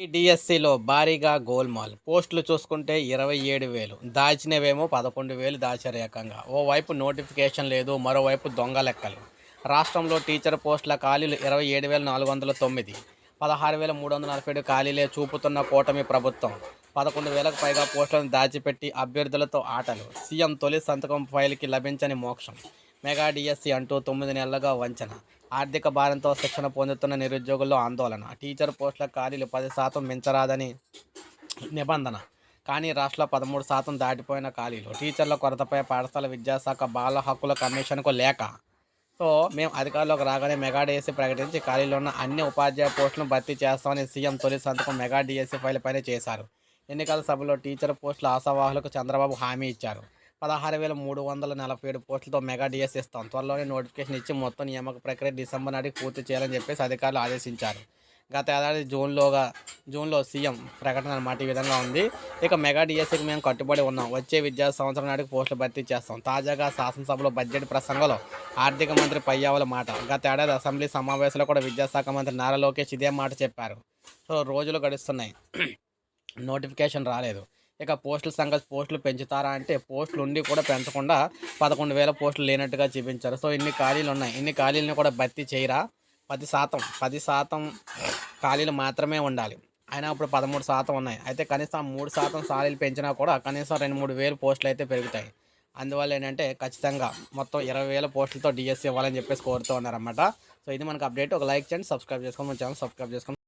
డిఎస్సిలో భారీగా గోల్మాల్ పోస్టులు చూసుకుంటే ఇరవై ఏడు వేలు. దాచినవేమో పదకొండు వేలు దాచారు ఏకంగా ఓవైపు నోటిఫికేషన్ లేదు మరోవైపు దొంగ లెక్కలు. రాష్ట్రంలో టీచర్ పోస్టుల ఖాళీలు ఇరవై ఏడు వేల నాలుగు వందల తొమ్మిది. పదహారు వేల మూడు వందల నలభై ఏడు ఖాళీలే చూపుతున్న కూటమి ప్రభుత్వం. పదకొండు వేలకు పైగా పోస్టులను దాచిపెట్టి అభ్యర్థులతో ఆటలు. సీఎం తొలి సంతకం ఫైల్కి లభించని మోక్షం. మెగా డిఎస్సి అంటూ తొమ్మిది నెలలుగా వంచన. ఆర్థిక భారంతో శిక్షణ పొందుతున్న నిరుద్యోగుల్లో ఆందోళన. టీచర్ పోస్టుల ఖాళీలు పది శాతం మించరాదని నిబంధన. కానీ రాష్ట్రంలో పదమూడు శాతం దాటిపోయిన ఖాళీలు. టీచర్ల కొరతపై పాఠశాల విద్యాశాఖ బాల హక్కుల కమిషన్కు లేఖ. సో మేము అధికారంలోకి రాగానే మెగా డిఎస్సీ ప్రకటించి ఖాళీలో ఉన్న అన్ని ఉపాధ్యాయ పోస్టులను భర్తీ చేస్తామని సీఎం తొలి సంతకం మెగా డిఎస్సీ ఫైల్ పైన చేశారు. ఎన్నికల సభలో టీచర్ పోస్టుల ఆశావాహులకు చంద్రబాబు హామీ ఇచ్చారు. పదహారు వేల మూడు వందల నలభై ఏడు పోస్టులతో మెగా డిఎస్ ఇస్తాం. త్వరలోనే నోటిఫికేషన్ ఇచ్చి మొత్తం నియామక ప్రక్రియ డిసెంబర్ నాటికి పూర్తి చేయాలని చెప్పేసి అధికారులు ఆదేశించారు. గత ఏడాది జూన్లోగా జూన్లో సీఎం ప్రకటన అన్నమాట ఈ విధంగా ఉంది. ఇక మెగా డిఎస్సికి మేము కట్టుబడి ఉన్నాం. వచ్చే విద్యా సంవత్సరం నాటికి పోస్టులు భర్తీ చేస్తాం. తాజాగా శాసనసభలో బడ్జెట్ ప్రసంగంలో ఆర్థిక మంత్రి పయ్యావుల మాట. గత ఏడాది అసెంబ్లీ సమావేశంలో కూడా విద్యాశాఖ మంత్రి నారా లోకేష్ ఇదే మాట చెప్పారు. సో రోజులు గడుస్తున్నాయి. నోటిఫికేషన్ రాలేదు. ఇక పోస్టుల సంగతి పోస్టులు పెంచుతారా అంటే పోస్టులు ఉండి కూడా పెంచకుండా పదకొండు వేల పోస్టులు లేనట్టుగా చూపించారు. సో ఇన్ని ఖాళీలు ఉన్నాయి. ఇన్ని ఖాళీలను కూడా భర్తీ చేయరా? పది శాతం. పది శాతం ఖాళీలు మాత్రమే ఉండాలి. అయినా ఇప్పుడు పదమూడు శాతం ఉన్నాయి. అయితే కనీసం మూడు శాతం ఖాళీలు పెంచినా కూడా కనీసం రెండు మూడు వేలు పోస్టులు అయితే పెరుగుతాయి. అందువల్ల ఏంటంటే ఖచ్చితంగా మొత్తం ఇరవై వేల పోస్టులతో డిఎస్సీ ఇవ్వాలని చెప్పేసి కోరుతూ ఉన్నారన్నమాట. సో ఇది మనకు అప్డేట్. ఒక లైక్ చేయండి సబ్స్క్రైబ్ చేసుకోండి మన ఛానల్ సబ్స్క్రైబ్ చేసుకోండి.